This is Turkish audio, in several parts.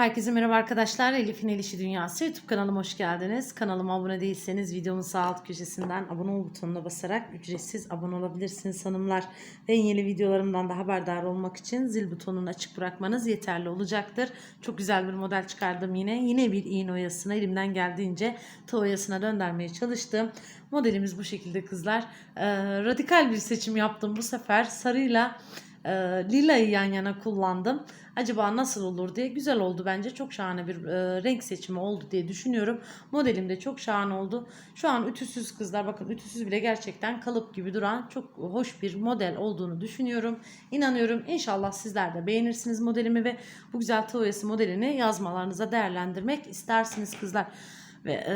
Herkese merhaba arkadaşlar. Elif'in El İşi Dünyası YouTube kanalıma hoş geldiniz. Kanalıma abone değilseniz videomun sağ alt köşesinden abone ol butonuna basarak ücretsiz abone olabilirsiniz hanımlar. Ve en yeni videolarımdan da haberdar olmak için zil butonunu açık bırakmanız yeterli olacaktır. Çok güzel bir model çıkardım yine. Yine bir iğne oyasına elimden geldiğince tığ oyasına döndürmeye çalıştım. Modelimiz bu şekilde kızlar. Ee, radikal bir seçim yaptım bu sefer. Sarıyla e, lilayı yan yana kullandım. Acaba nasıl olur diye güzel oldu bence. Çok şahane bir e, renk seçimi oldu diye düşünüyorum. Modelim de çok şahane oldu. Şu an ütüsüz kızlar bakın ütüsüz bile gerçekten kalıp gibi duran çok hoş bir model olduğunu düşünüyorum. İnanıyorum inşallah sizler de beğenirsiniz modelimi ve bu güzel oyası modelini yazmalarınıza değerlendirmek istersiniz kızlar. Ve e,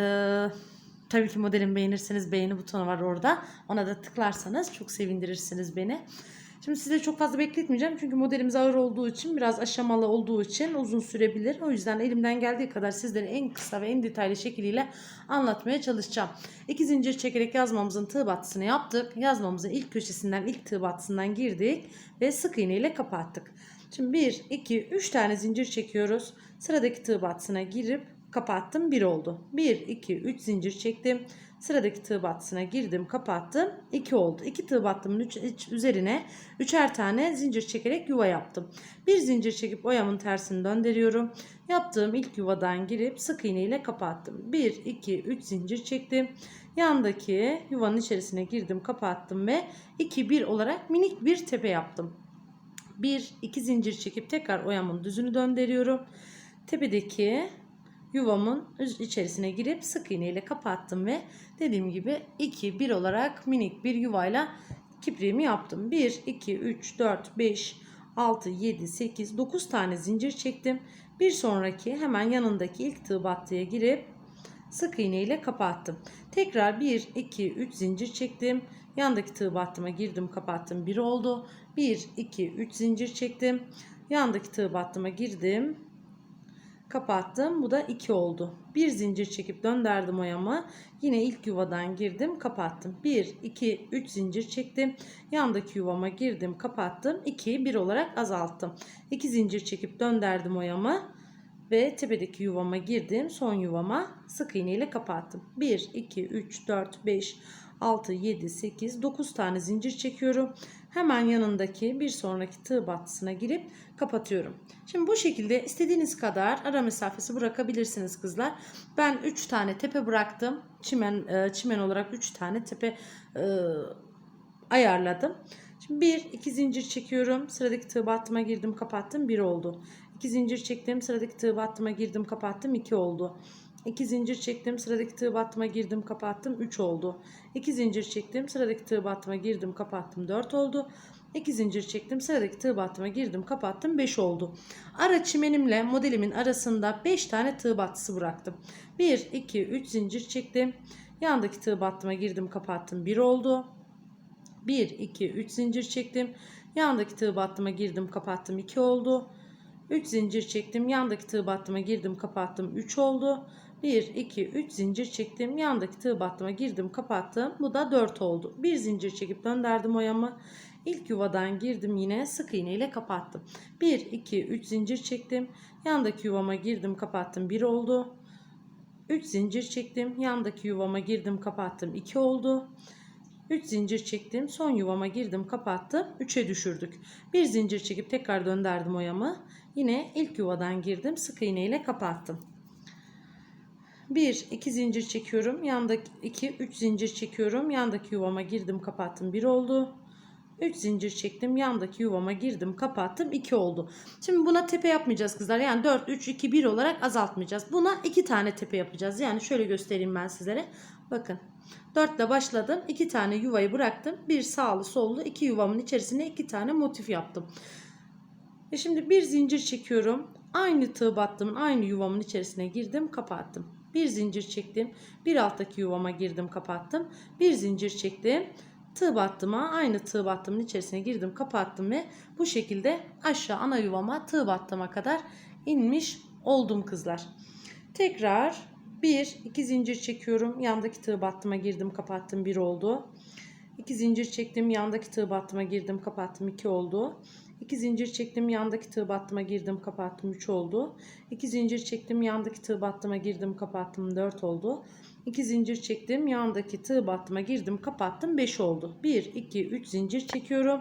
tabii ki modelimi beğenirseniz beğeni butonu var orada. Ona da tıklarsanız çok sevindirirsiniz beni. Şimdi size çok fazla bekletmeyeceğim çünkü modelimiz ağır olduğu için biraz aşamalı olduğu için uzun sürebilir. O yüzden elimden geldiği kadar sizlere en kısa ve en detaylı şekliyle anlatmaya çalışacağım. İki zincir çekerek yazmamızın tığ battısını yaptık. Yazmamızın ilk köşesinden ilk tığ battısından girdik ve sık iğne ile kapattık. Şimdi 1, 2, 3 tane zincir çekiyoruz. Sıradaki tığ battısına girip kapattım 1 oldu. 1, 2, 3 zincir çektim. Sıradaki tığ battısına girdim kapattım 2 oldu. 2 tığ battımın üç, üç- üzerine üçer tane zincir çekerek yuva yaptım. Bir zincir çekip oyamın tersini döndürüyorum. Yaptığım ilk yuvadan girip sık iğne ile kapattım. 1, 2, 3 zincir çektim. Yandaki yuvanın içerisine girdim kapattım ve 2, 1 olarak minik bir tepe yaptım. 1, 2 zincir çekip tekrar oyamın düzünü döndürüyorum. Tepedeki yuvamın içerisine girip sık iğne ile kapattım ve dediğim gibi 2 1 olarak minik bir yuvayla kipriğimi yaptım. 1 2 3 4 5 6 7 8 9 tane zincir çektim. Bir sonraki hemen yanındaki ilk tığ battıya girip sık iğne ile kapattım. Tekrar 1 2 3 zincir çektim. Yandaki tığ battıma girdim, kapattım. 1 oldu. 1 2 3 zincir çektim. Yandaki tığ battıma girdim, kapattım. Bu da 2 oldu. Bir zincir çekip döndürdüm oyamı. Yine ilk yuvadan girdim, kapattım. 1 2 3 zincir çektim. Yandaki yuvama girdim, kapattım. 2 1 olarak azalttım. 2 zincir çekip döndürdüm oyamı ve tepedeki yuvama girdim. Son yuvama sık iğne ile kapattım. 1 2 3 4 5 6 7 8 9 tane zincir çekiyorum. Hemen yanındaki bir sonraki tığ battısına girip kapatıyorum. Şimdi bu şekilde istediğiniz kadar ara mesafesi bırakabilirsiniz kızlar. Ben 3 tane tepe bıraktım. Çimen e, çimen olarak 3 tane tepe e, ayarladım. Şimdi 1 2 zincir çekiyorum. Sıradaki tığ battıma girdim, kapattım. 1 oldu. 2 zincir çektim. Sıradaki tığ battıma girdim, kapattım. 2 oldu. 2 zincir çektim. Sıradaki tığ battıma girdim, kapattım. 3 oldu. 2 zincir çektim. Sıradaki tığ battıma girdim, kapattım. 4 oldu. 2 zincir çektim. Sıradaki tığ battıma girdim, kapattım. 5 oldu. Ara çimenimle modelimin arasında 5 tane tığ battısı bıraktım. 1 2 3 zincir çektim. Yandaki tığ battıma girdim, kapattım. 1 oldu. 1 2 3 zincir çektim. Yandaki tığ battıma girdim, kapattım. 2 oldu. 3 zincir çektim. Yandaki tığ battıma girdim, kapattım. 3 oldu. 1 2 3 zincir çektim. Yandaki tığ battıma girdim, kapattım. Bu da 4 oldu. Bir zincir çekip döndürdüm oyamı. İlk yuvadan girdim yine sık iğne ile kapattım. 1 2 3 zincir çektim. Yandaki yuvama girdim, kapattım. 1 oldu. 3 zincir çektim. Yandaki yuvama girdim, kapattım. 2 oldu. 3 zincir çektim. Son yuvama girdim, kapattım. 3'e düşürdük. Bir zincir çekip tekrar döndürdüm oyamı. Yine ilk yuvadan girdim. Sık iğne ile kapattım. 1 2 zincir çekiyorum. Yandaki 2 3 zincir çekiyorum. Yandaki yuvama girdim, kapattım. 1 oldu. 3 zincir çektim. Yandaki yuvama girdim, kapattım. 2 oldu. Şimdi buna tepe yapmayacağız kızlar. Yani 4 3 2 1 olarak azaltmayacağız. Buna 2 tane tepe yapacağız. Yani şöyle göstereyim ben sizlere. Bakın. 4 ile başladım. 2 tane yuvayı bıraktım. Bir sağlı sollu 2 yuvamın içerisine 2 tane motif yaptım. Ve şimdi bir zincir çekiyorum. Aynı tığ battımın aynı yuvamın içerisine girdim, kapattım. Bir zincir çektim. Bir alttaki yuvama girdim, kapattım. Bir zincir çektim. Tığ battıma aynı tığ battımın içerisine girdim, kapattım ve bu şekilde aşağı ana yuvama tığ battıma kadar inmiş oldum kızlar. Tekrar 1 2 zincir çekiyorum. Yandaki tığ battıma girdim, kapattım. 1 oldu. 2 zincir çektim. Yandaki tığ battıma girdim, kapattım. 2 oldu. 2 zincir çektim yandaki tığ battıma girdim kapattım 3 oldu. 2 zincir çektim yandaki tığ battıma girdim kapattım 4 oldu. 2 zincir çektim yandaki tığ battıma girdim kapattım 5 oldu. 1 2 3 zincir çekiyorum.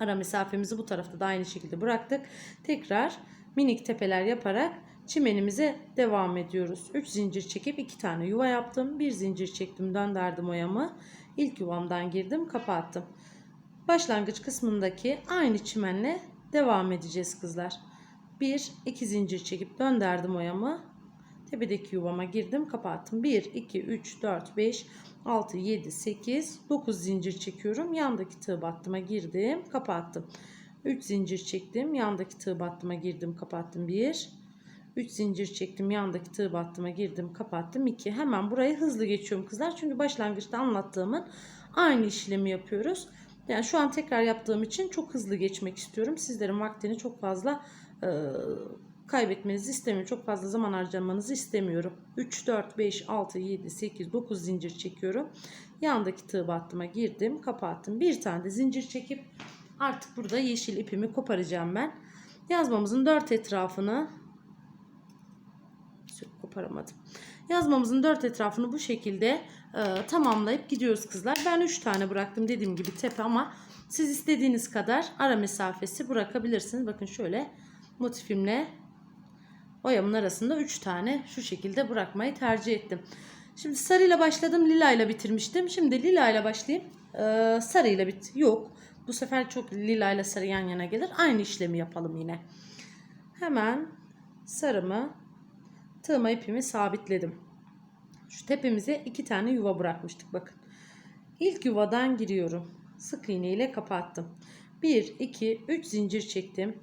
Ara mesafemizi bu tarafta da aynı şekilde bıraktık. Tekrar minik tepeler yaparak çimenimize devam ediyoruz. 3 zincir çekip 2 tane yuva yaptım. 1 zincir çektim döndürdüm oyamı. İlk yuvamdan girdim kapattım. Başlangıç kısmındaki aynı çimenle devam edeceğiz kızlar. 1 2 zincir çekip döndürdüm oyamı. Tepedeki yuvama girdim kapattım. 1 2 3 4 5 6 7 8 9 zincir çekiyorum. Yandaki tığ battıma girdim, kapattım. 3 zincir çektim. Yandaki tığ battıma girdim, kapattım. 1 3 zincir çektim. Yandaki tığ battıma girdim, kapattım. 2 hemen burayı hızlı geçiyorum kızlar. Çünkü başlangıçta anlattığımın aynı işlemi yapıyoruz. Yani şu an tekrar yaptığım için çok hızlı geçmek istiyorum. Sizlerin vaktini çok fazla e, kaybetmenizi istemiyorum. Çok fazla zaman harcamanızı istemiyorum. 3, 4, 5, 6, 7, 8, 9 zincir çekiyorum. Yandaki tığ battıma girdim. Kapattım. Bir tane de zincir çekip artık burada yeşil ipimi koparacağım ben. Yazmamızın dört etrafını koparamadım. Yazmamızın dört etrafını bu şekilde e, tamamlayıp gidiyoruz kızlar. Ben 3 tane bıraktım dediğim gibi tepe ama siz istediğiniz kadar ara mesafesi bırakabilirsiniz. Bakın şöyle motifimle oyamın arasında 3 tane şu şekilde bırakmayı tercih ettim. Şimdi sarıyla başladım lilayla bitirmiştim. Şimdi lilayla başlayayım ee, sarıyla bit. Yok bu sefer çok lilayla sarı yan yana gelir. Aynı işlemi yapalım yine. Hemen sarımı tığıma ipimi sabitledim. Şu tepemize iki tane yuva bırakmıştık bakın. İlk yuvadan giriyorum. Sık iğne ile kapattım. 1 2 3 zincir çektim.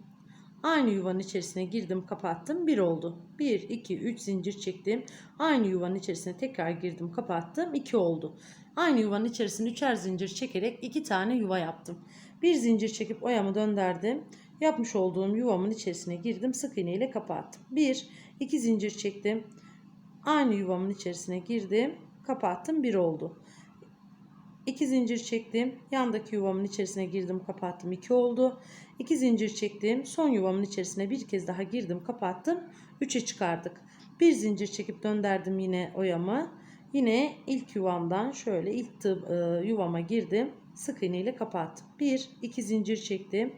Aynı yuvanın içerisine girdim kapattım 1 oldu. 1 2 3 zincir çektim. Aynı yuvanın içerisine tekrar girdim kapattım 2 oldu. Aynı yuvanın içerisine üçer zincir çekerek 2 tane yuva yaptım. Bir zincir çekip oyamı döndürdüm. Yapmış olduğum yuvamın içerisine girdim sık iğne ile kapattım. 1 2 zincir çektim. Aynı yuvamın içerisine girdim kapattım 1 oldu. 2 zincir çektim. Yandaki yuvamın içerisine girdim, kapattım. 2 oldu. 2 zincir çektim. Son yuvamın içerisine bir kez daha girdim, kapattım. 3'e çıkardık. Bir zincir çekip döndürdüm yine oyamı. Yine ilk yuvamdan şöyle ilk tığ, e, yuvama girdim. Sık iğne ile kapattım. 1 2 zincir çektim.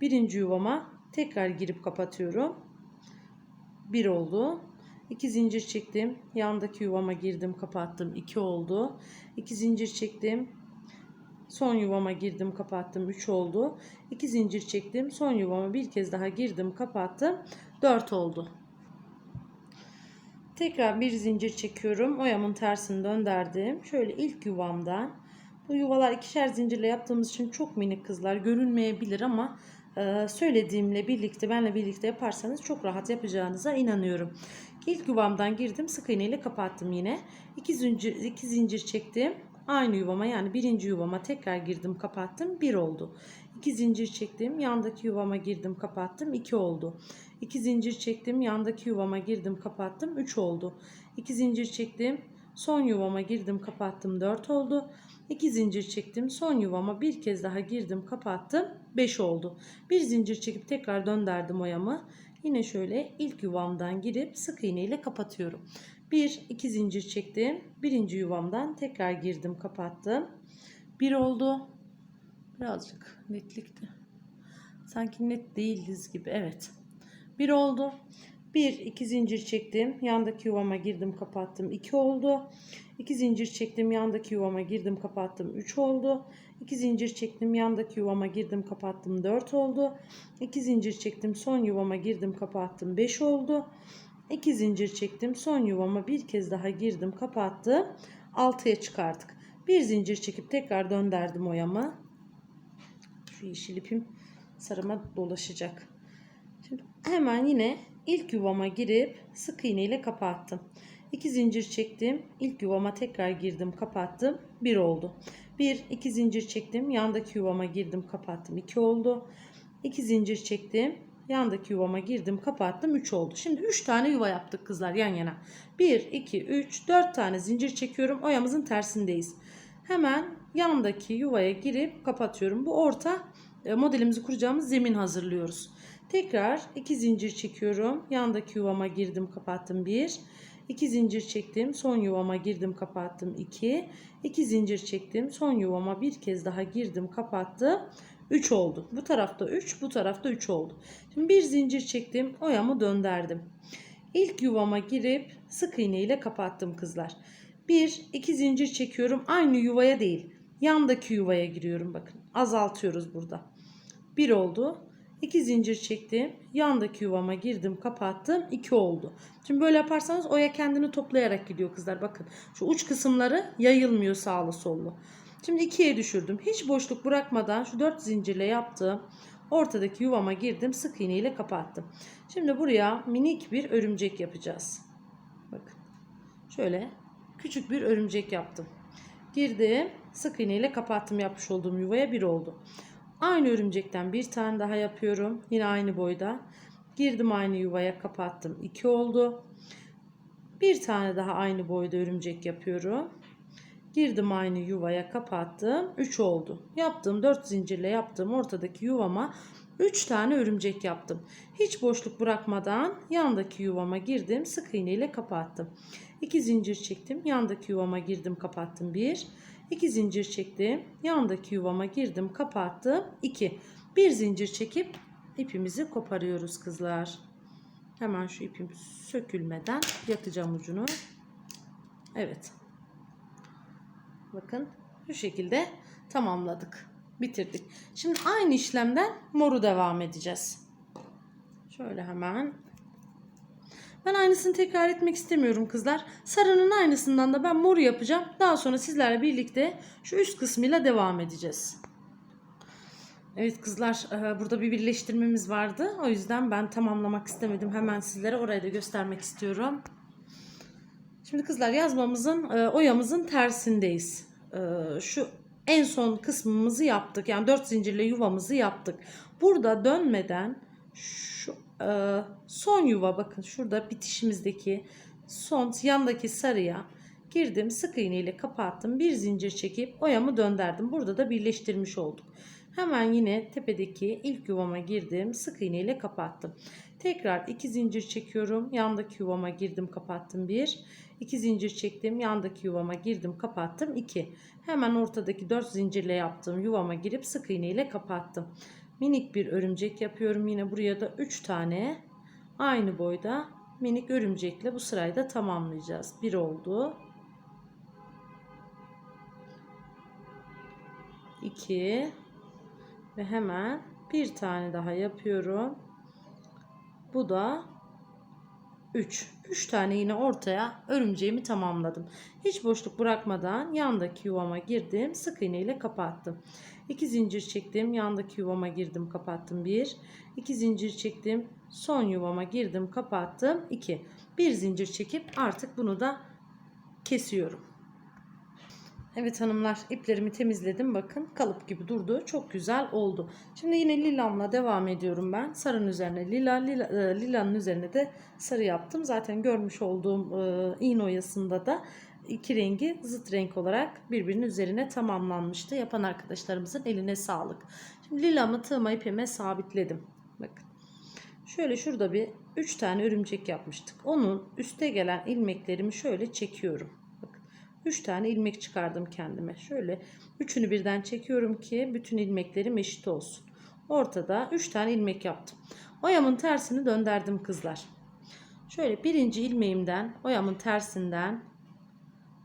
Birinci yuvama tekrar girip kapatıyorum. 1 oldu. 2 zincir çektim. Yandaki yuvama girdim, kapattım. 2 oldu. 2 zincir çektim. Son yuvama girdim, kapattım. 3 oldu. 2 zincir çektim. Son yuvama bir kez daha girdim, kapattım. 4 oldu. Tekrar bir zincir çekiyorum. Oyamın tersini döndürdüm. Şöyle ilk yuvamdan bu yuvalar ikişer zincirle yaptığımız için çok minik kızlar görünmeyebilir ama söylediğimle birlikte benle birlikte yaparsanız çok rahat yapacağınıza inanıyorum. İlk yuvamdan girdim sık iğne ile kapattım yine. İki zincir, iki zincir çektim. Aynı yuvama yani birinci yuvama tekrar girdim kapattım. Bir oldu. İki zincir çektim. Yandaki yuvama girdim kapattım. iki oldu. İki zincir çektim. Yandaki yuvama girdim kapattım. Üç oldu. İki zincir çektim. Son yuvama girdim kapattım. Dört oldu. İki zincir çektim. Son yuvama bir kez daha girdim kapattım. Beş oldu. Bir zincir çekip tekrar döndürdüm oyamı. Yine şöyle ilk yuvamdan girip sık iğne ile kapatıyorum. 1 2 zincir çektim. Birinci yuvamdan tekrar girdim, kapattım. 1 oldu. Birazcık netlikti. Sanki net değiliz gibi. Evet. 1 oldu. 1 2 zincir çektim. Yandaki yuvama girdim, kapattım. 2 oldu. 2 zincir çektim. Yandaki yuvama girdim, kapattım. 3 oldu. 2 zincir çektim. Yandaki yuvama girdim, kapattım. 4 oldu. 2 zincir çektim. Son yuvama girdim, kapattım. 5 oldu. 2 zincir çektim. Son yuvama bir kez daha girdim, kapattım. 6'ya çıkardık. Bir zincir çekip tekrar döndürdüm oyama. Şu yeşil ipim sarıma dolaşacak. Şimdi hemen yine ilk yuvama girip sık iğne ile kapattım. 2 zincir çektim. İlk yuvama tekrar girdim, kapattım. 1 oldu. 1 2 zincir çektim. Yandaki yuvama girdim, kapattım. 2 oldu. 2 zincir çektim. Yandaki yuvama girdim, kapattım. 3 oldu. Şimdi 3 tane yuva yaptık kızlar yan yana. 1 2 3 4 tane zincir çekiyorum. Oyamızın tersindeyiz. Hemen yandaki yuvaya girip kapatıyorum. Bu orta e, modelimizi kuracağımız zemin hazırlıyoruz. Tekrar iki zincir çekiyorum. Yandaki yuvama girdim, kapattım 1. 2 zincir çektim. Son yuvama girdim, kapattım 2. 2 zincir çektim. Son yuvama bir kez daha girdim, kapattım. 3 oldu. Bu tarafta 3, bu tarafta 3 oldu. Şimdi bir zincir çektim. Oyamı döndürdüm. İlk yuvama girip sık iğne ile kapattım kızlar. 1 2 zincir çekiyorum. Aynı yuvaya değil. Yandaki yuvaya giriyorum bakın. Azaltıyoruz burada. 1 oldu. 2 zincir çektim. Yandaki yuvama girdim, kapattım. 2 oldu. Şimdi böyle yaparsanız oya kendini toplayarak gidiyor kızlar. Bakın şu uç kısımları yayılmıyor sağlı sollu. Şimdi 2'ye düşürdüm. Hiç boşluk bırakmadan şu 4 zincirle yaptığım ortadaki yuvama girdim. Sık iğne ile kapattım. Şimdi buraya minik bir örümcek yapacağız. Bakın. Şöyle küçük bir örümcek yaptım. Girdim. Sık iğne ile kapattım yapmış olduğum yuvaya bir oldu. Aynı örümcekten bir tane daha yapıyorum. Yine aynı boyda. Girdim aynı yuvaya kapattım. 2 oldu. Bir tane daha aynı boyda örümcek yapıyorum. Girdim aynı yuvaya kapattım. 3 oldu. Yaptığım 4 zincirle yaptığım ortadaki yuvama 3 tane örümcek yaptım. Hiç boşluk bırakmadan yandaki yuvama girdim. Sık iğne ile kapattım. 2 zincir çektim. Yandaki yuvama girdim kapattım. 1 2 zincir çektim. Yandaki yuvama girdim, kapattım. 2. Bir zincir çekip ipimizi koparıyoruz kızlar. Hemen şu ipim sökülmeden yakacağım ucunu. Evet. Bakın şu şekilde tamamladık. Bitirdik. Şimdi aynı işlemden moru devam edeceğiz. Şöyle hemen ben aynısını tekrar etmek istemiyorum kızlar. Sarının aynısından da ben moru yapacağım. Daha sonra sizlerle birlikte şu üst kısmıyla devam edeceğiz. Evet kızlar e, burada bir birleştirmemiz vardı. O yüzden ben tamamlamak istemedim. Hemen sizlere orayı da göstermek istiyorum. Şimdi kızlar yazmamızın e, oyamızın tersindeyiz. E, şu en son kısmımızı yaptık. Yani 4 zincirle yuvamızı yaptık. Burada dönmeden şu son yuva bakın şurada bitişimizdeki son yandaki sarıya girdim sık iğne ile kapattım bir zincir çekip oyamı döndürdüm. Burada da birleştirmiş olduk. Hemen yine tepedeki ilk yuvama girdim sık iğne ile kapattım. Tekrar iki zincir çekiyorum yandaki yuvama girdim kapattım bir. İki zincir çektim yandaki yuvama girdim kapattım iki. Hemen ortadaki dört zincirle yaptığım yuvama girip sık iğne ile kapattım minik bir örümcek yapıyorum. Yine buraya da 3 tane aynı boyda minik örümcekle bu sırayı da tamamlayacağız. 1 oldu. 2 ve hemen bir tane daha yapıyorum. Bu da 3. 3 tane yine ortaya örümceğimi tamamladım. Hiç boşluk bırakmadan yandaki yuvama girdim. Sık iğne ile kapattım. 2 zincir çektim. Yandaki yuvama girdim, kapattım. 1. 2 zincir çektim. Son yuvama girdim, kapattım. 2. Bir zincir çekip artık bunu da kesiyorum. Evet hanımlar iplerimi temizledim. Bakın kalıp gibi durdu. Çok güzel oldu. Şimdi yine lilamla devam ediyorum ben. Sarının üzerine lila, lila e, lilanın üzerine de sarı yaptım. Zaten görmüş olduğum e, iğne oyasında da iki rengi zıt renk olarak birbirinin üzerine tamamlanmıştı. Yapan arkadaşlarımızın eline sağlık. Şimdi lilamı tığıma ipime sabitledim. Bakın. Şöyle şurada bir 3 tane örümcek yapmıştık. Onun üste gelen ilmeklerimi şöyle çekiyorum. Bakın. 3 tane ilmek çıkardım kendime. Şöyle üçünü birden çekiyorum ki bütün ilmeklerim eşit olsun. Ortada 3 tane ilmek yaptım. Oyamın tersini döndürdüm kızlar. Şöyle birinci ilmeğimden oyamın tersinden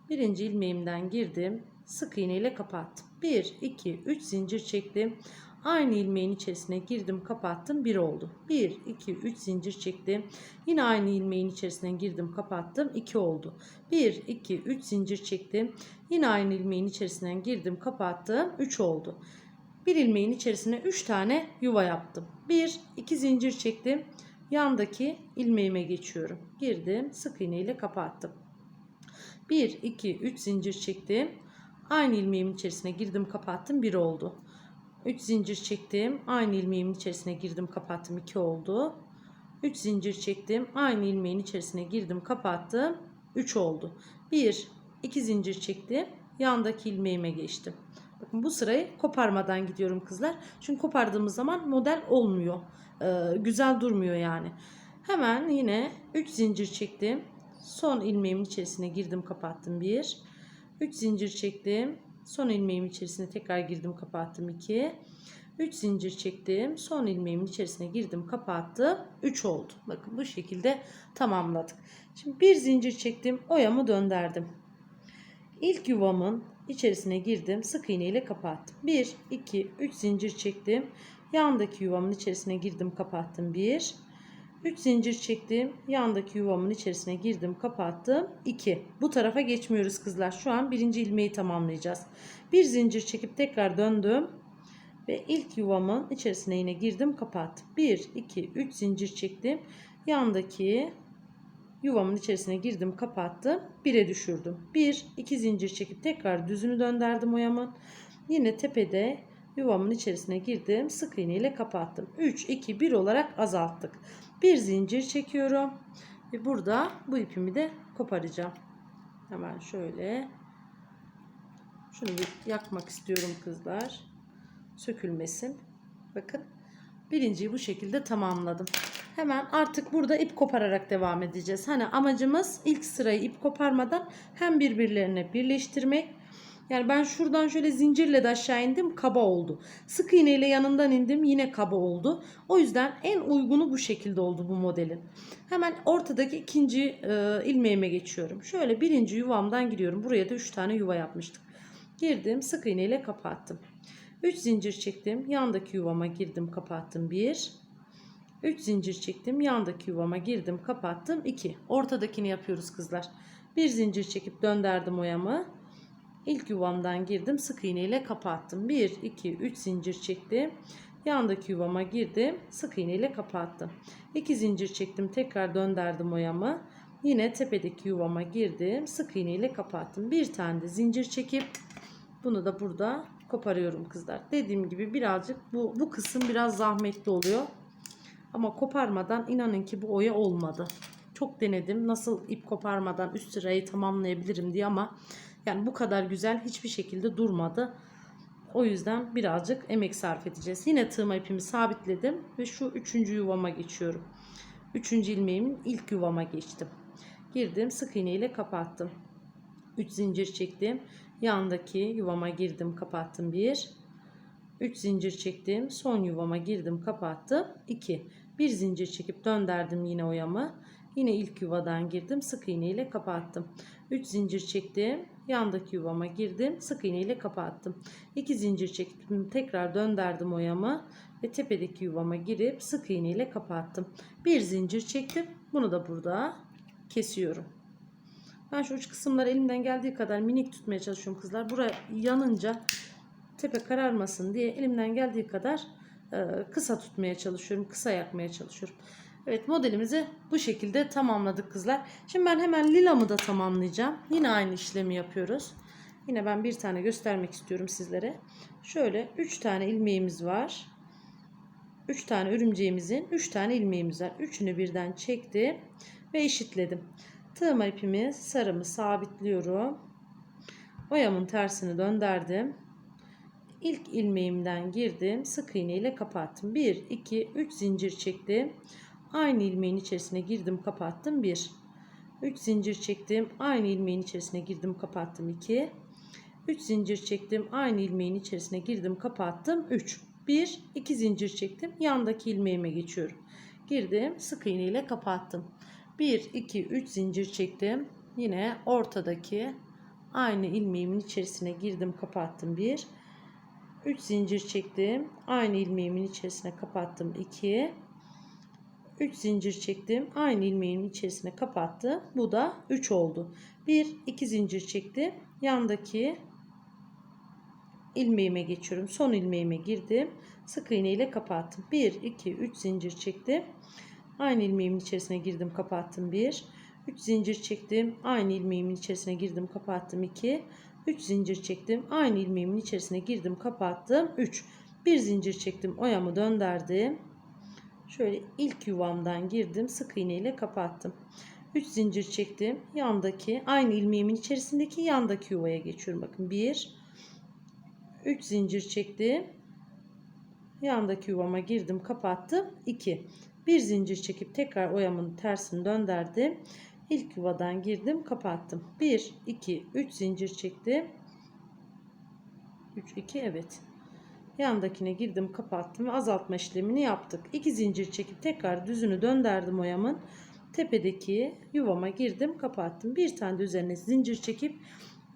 birinci ilmeğimden girdim. Sık iğne ile kapattım. 1, 2, 3 zincir çektim. Aynı ilmeğin içerisine girdim kapattım 1 oldu. 1, 2, 3 zincir çektim. Yine aynı ilmeğin içerisine girdim kapattım 2 oldu. 1, 2, 3 zincir çektim. Yine aynı ilmeğin içerisinden girdim kapattım 3 oldu. Bir ilmeğin içerisine 3 tane yuva yaptım. 1, 2 zincir çektim. Yandaki ilmeğime geçiyorum. Girdim sık iğne ile kapattım. 1, 2, 3 zincir çektim. Aynı ilmeğimin içerisine girdim kapattım 1 oldu. 3 zincir çektim. Aynı ilmeğimin içerisine girdim kapattım 2 oldu. 3 zincir çektim. Aynı ilmeğin içerisine girdim kapattım 3 oldu. 1, 2 zincir çektim. Yandaki ilmeğime geçtim. Bakın bu sırayı koparmadan gidiyorum kızlar. Çünkü kopardığımız zaman model olmuyor. Ee, güzel durmuyor yani. Hemen yine 3 zincir çektim. Son ilmeğimin içerisine girdim kapattım 1. 3 zincir çektim. Son ilmeğimin içerisine tekrar girdim kapattım 2. 3 zincir çektim. Son ilmeğimin içerisine girdim kapattım. 3 oldu. Bakın bu şekilde tamamladık. Şimdi bir zincir çektim. Oyamı döndürdüm. İlk yuvamın içerisine girdim. Sık iğne ile kapattım. 1, 2, 3 zincir çektim. Yandaki yuvamın içerisine girdim kapattım. 1, 3 zincir çektim. Yandaki yuvamın içerisine girdim kapattım. 2. Bu tarafa geçmiyoruz kızlar. Şu an birinci ilmeği tamamlayacağız. Bir zincir çekip tekrar döndüm. Ve ilk yuvamın içerisine yine girdim kapattım. 1, 2, 3 zincir çektim. Yandaki yuvamın içerisine girdim kapattım. 1'e düşürdüm. 1, 2 zincir çekip tekrar düzünü döndürdüm oyamın. Yine tepede yuvamın içerisine girdim. Sık iğne ile kapattım. 3, 2, 1 olarak azalttık. Bir zincir çekiyorum. Ve burada bu ipimi de koparacağım. Hemen şöyle. Şunu bir yakmak istiyorum kızlar. Sökülmesin. Bakın. Birinciyi bu şekilde tamamladım. Hemen artık burada ip kopararak devam edeceğiz. Hani amacımız ilk sırayı ip koparmadan hem birbirlerine birleştirmek. Yani ben şuradan şöyle zincirle de aşağı indim kaba oldu. Sık iğneyle yanından indim yine kaba oldu. O yüzden en uygunu bu şekilde oldu bu modelin. Hemen ortadaki ikinci e, ilmeğime geçiyorum. Şöyle birinci yuvamdan giriyorum. Buraya da 3 tane yuva yapmıştık. Girdim sık iğneyle kapattım. 3 zincir çektim. Yandaki yuvama girdim kapattım 1. 3 zincir çektim. Yandaki yuvama girdim kapattım 2. Ortadakini yapıyoruz kızlar. Bir zincir çekip döndürdüm oyamı. İlk yuvamdan girdim. Sık iğne ile kapattım. 1, 2, 3 zincir çektim. Yandaki yuvama girdim. Sık iğne ile kapattım. 2 zincir çektim. Tekrar döndürdüm oyamı. Yine tepedeki yuvama girdim. Sık iğne ile kapattım. Bir tane de zincir çekip bunu da burada koparıyorum kızlar. Dediğim gibi birazcık bu, bu kısım biraz zahmetli oluyor. Ama koparmadan inanın ki bu oya olmadı. Çok denedim nasıl ip koparmadan üst sırayı tamamlayabilirim diye ama yani bu kadar güzel hiçbir şekilde durmadı. O yüzden birazcık emek sarf edeceğiz. Yine tığma ipimi sabitledim ve şu üçüncü yuvama geçiyorum. Üçüncü ilmeğimin ilk yuvama geçtim. Girdim sık iğne ile kapattım. 3 zincir çektim. Yandaki yuvama girdim kapattım 1. 3 zincir çektim. Son yuvama girdim kapattım 2. Bir zincir çekip döndürdüm yine oyamı. Yine ilk yuvadan girdim. Sık iğne ile kapattım. 3 zincir çektim. Yandaki yuvama girdim. Sık iğne ile kapattım. 2 zincir çektim. Tekrar döndürdüm oyamı. Ve tepedeki yuvama girip sık iğne ile kapattım. Bir zincir çektim. Bunu da burada kesiyorum. Ben şu uç kısımları elimden geldiği kadar minik tutmaya çalışıyorum kızlar. Buraya yanınca tepe kararmasın diye elimden geldiği kadar e, kısa tutmaya çalışıyorum. Kısa yakmaya çalışıyorum. Evet modelimizi bu şekilde tamamladık kızlar. Şimdi ben hemen lilamı da tamamlayacağım. Yine aynı işlemi yapıyoruz. Yine ben bir tane göstermek istiyorum sizlere. Şöyle 3 tane ilmeğimiz var. 3 tane örümceğimizin 3 tane ilmeğimiz var. Üçünü birden çektim ve eşitledim. Tığıma ipimi sarımı sabitliyorum. Oyamın tersini döndürdüm. İlk ilmeğimden girdim. Sık iğne ile kapattım. 1, 2, 3 zincir çektim. Aynı ilmeğin içerisine girdim kapattım 1. 3 zincir çektim. Aynı ilmeğin içerisine girdim kapattım 2. 3 zincir çektim. Aynı ilmeğin içerisine girdim kapattım 3. 1, 2 zincir çektim. Yandaki ilmeğime geçiyorum. Girdim sık iğne ile kapattım. 1, 2, 3 zincir çektim. Yine ortadaki aynı ilmeğimin içerisine girdim kapattım 1. 3 zincir çektim. Aynı ilmeğimin içerisine kapattım 2. 3 zincir çektim. Aynı ilmeğimin içerisine kapattım. Bu da 3 oldu. 1 2 zincir çektim. Yandaki ilmeğime geçiyorum. Son ilmeğime girdim. Sık iğne ile kapattım. 1 2 3 zincir çektim. Aynı ilmeğimin içerisine girdim, kapattım 1. 3 zincir çektim. Aynı ilmeğimin içerisine girdim, kapattım 2. 3 zincir çektim. Aynı ilmeğimin içerisine girdim, kapattım 3. Bir zincir çektim, oyamı döndürdüm. Şöyle ilk yuvamdan girdim, sık iğne ile kapattım. 3 zincir çektim. Yandaki aynı ilmeğimin içerisindeki yandaki yuvaya geçiyorum. Bakın 1 3 zincir çektim. Yandaki yuvama girdim, kapattım. 2. Bir zincir çekip tekrar oyamın tersini döndürdüm. İlk yuvadan girdim, kapattım. 1 2 3 zincir çektim. 3 2 evet. Yandakine girdim, kapattım ve azaltma işlemini yaptık. 2 zincir çekip tekrar düzünü döndürdüm oyamın. Tepedeki yuvama girdim, kapattım. Bir tane de üzerine zincir çekip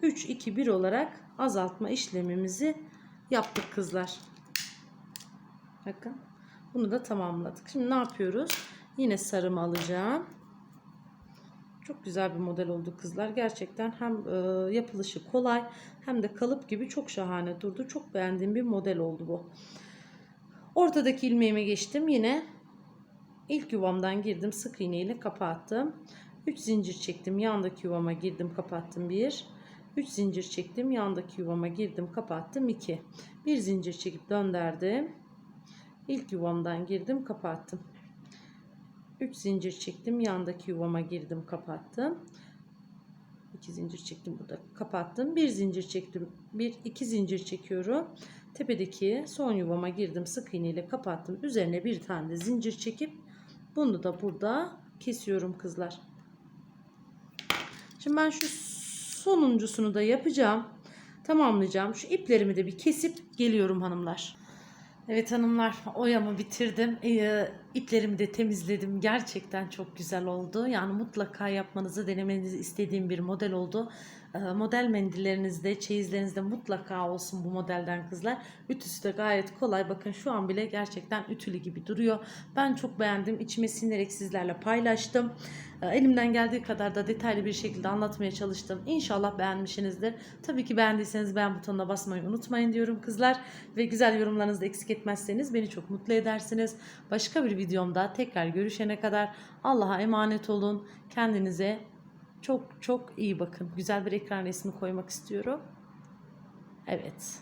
3 2 1 olarak azaltma işlemimizi yaptık kızlar. Bakın. Bunu da tamamladık. Şimdi ne yapıyoruz? Yine sarımı alacağım. Çok güzel bir model oldu kızlar. Gerçekten hem e, yapılışı kolay hem de kalıp gibi çok şahane durdu. Çok beğendiğim bir model oldu bu. Ortadaki ilmeğime geçtim. Yine ilk yuvamdan girdim. Sık iğne ile kapattım. 3 zincir çektim. Yandaki yuvama girdim. Kapattım. 1 3 zincir çektim. Yandaki yuvama girdim. Kapattım. 2 1 zincir çekip döndürdüm. İlk yuvamdan girdim. Kapattım. 3 zincir çektim. Yandaki yuvama girdim, kapattım. 2 zincir çektim burada. Kapattım. 1 zincir çektim. 1 2 zincir çekiyorum. Tepedeki son yuvama girdim. Sık iğne ile kapattım. Üzerine bir tane de zincir çekip bunu da burada kesiyorum kızlar. Şimdi ben şu sonuncusunu da yapacağım. Tamamlayacağım. Şu iplerimi de bir kesip geliyorum hanımlar. Evet hanımlar oyamı bitirdim. Ee, iplerimi de temizledim. Gerçekten çok güzel oldu. Yani mutlaka yapmanızı denemenizi istediğim bir model oldu. Ee, model mendillerinizde, çeyizlerinizde mutlaka olsun bu modelden kızlar. Ütüsü de gayet kolay. Bakın şu an bile gerçekten ütülü gibi duruyor. Ben çok beğendim. İçime sinerek sizlerle paylaştım. Ee, elimden geldiği kadar da detaylı bir şekilde anlatmaya çalıştım. İnşallah beğenmişsinizdir. Tabii ki beğendiyseniz beğen butonuna basmayı unutmayın diyorum kızlar. Ve güzel yorumlarınızı eksik etmezseniz beni çok mutlu edersiniz. Başka bir videomda tekrar görüşene kadar Allah'a emanet olun. Kendinize çok çok iyi bakın. Güzel bir ekran resmi koymak istiyorum. Evet.